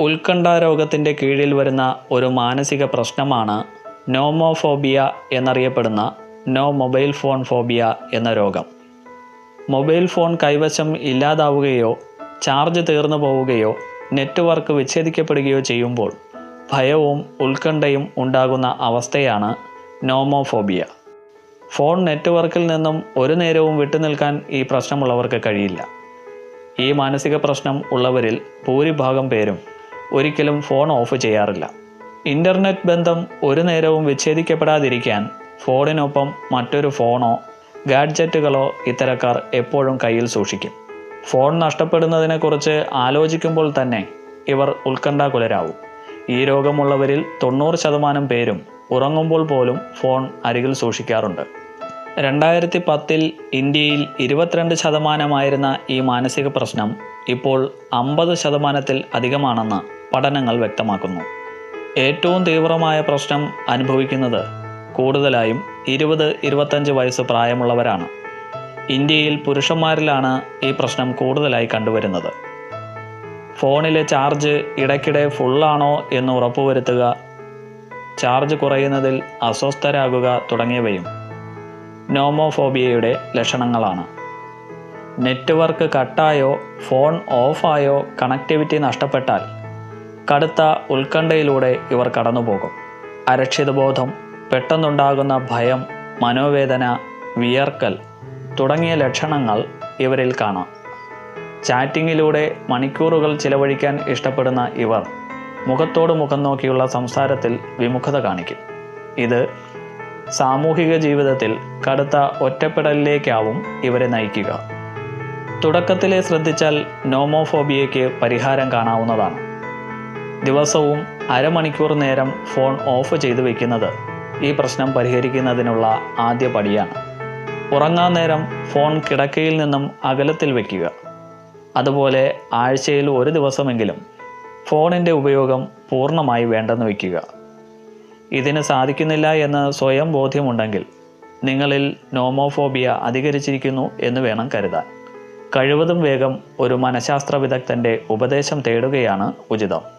ഉത്കണ്ഠ രോഗത്തിന്റെ കീഴിൽ വരുന്ന ഒരു മാനസിക പ്രശ്നമാണ് നോമോഫോബിയ എന്നറിയപ്പെടുന്ന നോ മൊബൈൽ ഫോൺ ഫോബിയ എന്ന രോഗം. മൊബൈൽ ഫോൺ കൈവശം ഇല്ലാതാവുകയോ ചാർജ് തീർന്നു പോവുകയോ നെറ്റ്വർക്ക് വിച്ഛേദിക്കപ്പെടുകയോ ചെയ്യുമ്പോൾ ഭയവും ഉത്കണ്ഠയും ഉണ്ടാകുന്ന അവസ്ഥയാണ് നോമോഫോബിയ. ഫോൺ നെറ്റ്വർക്കിൽ നിന്നും ഒരു നേരവും വിട്ടുനിൽക്കാൻ ഈ പ്രശ്നമുള്ളവർക്ക് കഴിയില്ല. ഈ മാനസിക പ്രശ്നം ഉള്ളവരിൽ ഭൂരിഭാഗം പേരും ഒരിക്കലും ഫോൺ ഓഫ് ചെയ്യാറില്ല. ഇന്റർനെറ്റ് ബന്ധം ഒരു നേരവും വിച്ഛേദിക്കപ്പെടാതിരിക്കാൻ ഫോണിനൊപ്പം മറ്റൊരു ഫോണോ ഗാഡ്ജറ്റുകളോ ഇത്തരക്കാർ എപ്പോഴും കയ്യിൽ സൂക്ഷിക്കും. ഫോൺ നഷ്ടപ്പെടുന്നതിനെക്കുറിച്ച് ആലോചിക്കുമ്പോൾ തന്നെ ഇവർ ഉത്കണ്ഠാകുലരാകും ഈ രോഗമുള്ളവരിൽ തൊണ്ണൂറ് ശതമാനം പേരും ഉറങ്ങുമ്പോൾ പോലും ഫോൺ അരികിൽ സൂക്ഷിക്കാറുണ്ട്. രണ്ടായിരത്തി പത്തിൽ ഇന്ത്യയിൽ ഇരുപത്തിരണ്ട് ശതമാനമായിരുന്ന ഈ മാനസിക പ്രശ്നം ഇപ്പോൾ അമ്പത് ശതമാനത്തിൽ അധികമാണെന്ന് പഠനങ്ങൾ വ്യക്തമാക്കുന്നു. ഏറ്റവും തീവ്രമായ പ്രശ്നം അനുഭവിക്കുന്നത് കൂടുതലായും ഇരുപത് ഇരുപത്തഞ്ച് വയസ്സ് പ്രായമുള്ളവരാണ്. ഇന്ത്യയിൽ പുരുഷന്മാരിലാണ് ഈ പ്രശ്നം കൂടുതലായി കണ്ടുവരുന്നത്. ഫോണിലെ ചാർജ് ഇടയ്ക്കിടെ ഫുള്ളാണോ എന്ന് ഉറപ്പുവരുത്തുക ചാർജ് കുറയുന്നതിൽ അസ്വസ്ഥരാകുക തുടങ്ങിയവയും നോമോഫോബിയയുടെ ലക്ഷണങ്ങളാണ്. നെറ്റ്വർക്ക് കട്ടായോ ഫോൺ ഓഫായോ കണക്ടിവിറ്റി നഷ്ടപ്പെട്ടാൽ കടുത്ത ഉത്കണ്ഠയിലൂടെ ഇവർ കടന്നുപോകും. അരക്ഷിതബോധം പെട്ടെന്നുണ്ടാകുന്ന ഭയം മനോവേദന വിയർക്കൽ തുടങ്ങിയ ലക്ഷണങ്ങൾ ഇവരിൽ കാണാം. ചാറ്റിങ്ങിലൂടെ മണിക്കൂറുകൾ ചിലവഴിക്കാൻ ഇഷ്ടപ്പെടുന്ന ഇവർ മുഖത്തോട് മുഖം നോക്കിയുള്ള സംസാരത്തിൽ വിമുഖത കാണിക്കും. ഇത് സാമൂഹിക ജീവിതത്തിൽ കടുത്ത ഒറ്റപ്പെടലിലേക്കാവും ഇവരെ നയിക്കുക. തുടക്കത്തിലെ ശ്രദ്ധിച്ചാൽ നോമോഫോബിയയ്ക്ക് പരിഹാരം കാണാവുന്നതാണ്. ദിവസവും അരമണിക്കൂർ നേരം ഫോൺ ഓഫ് ചെയ്ത് വെക്കുന്നത് ഈ പ്രശ്നം പരിഹരിക്കുന്നതിനുള്ള ആദ്യ പടിയാണ്. ഉറങ്ങാൻ നേരം ഫോൺ കിടക്കയിൽ നിന്നും അകലത്തിൽ വയ്ക്കുക അതുപോലെ ആഴ്ചയിൽ ഒരു ദിവസമെങ്കിലും ഫോണിന്റെ ഉപയോഗം പൂർണമായി വേണ്ടെന്ന് വയ്ക്കുക ഇതിന് സാധിക്കുന്നില്ല എന്ന് സ്വയം ബോധ്യമുണ്ടെങ്കിൽ നിങ്ങളിൽ നോമോഫോബിയ അധികരിച്ചിരിക്കുന്നു എന്ന് വേണം കരുതാൻ. കഴിവതും വേഗം ഒരു മനഃശാസ്ത്ര വിദഗ്ധന്റെ ഉപദേശം തേടുകയാണ് ഉചിതം.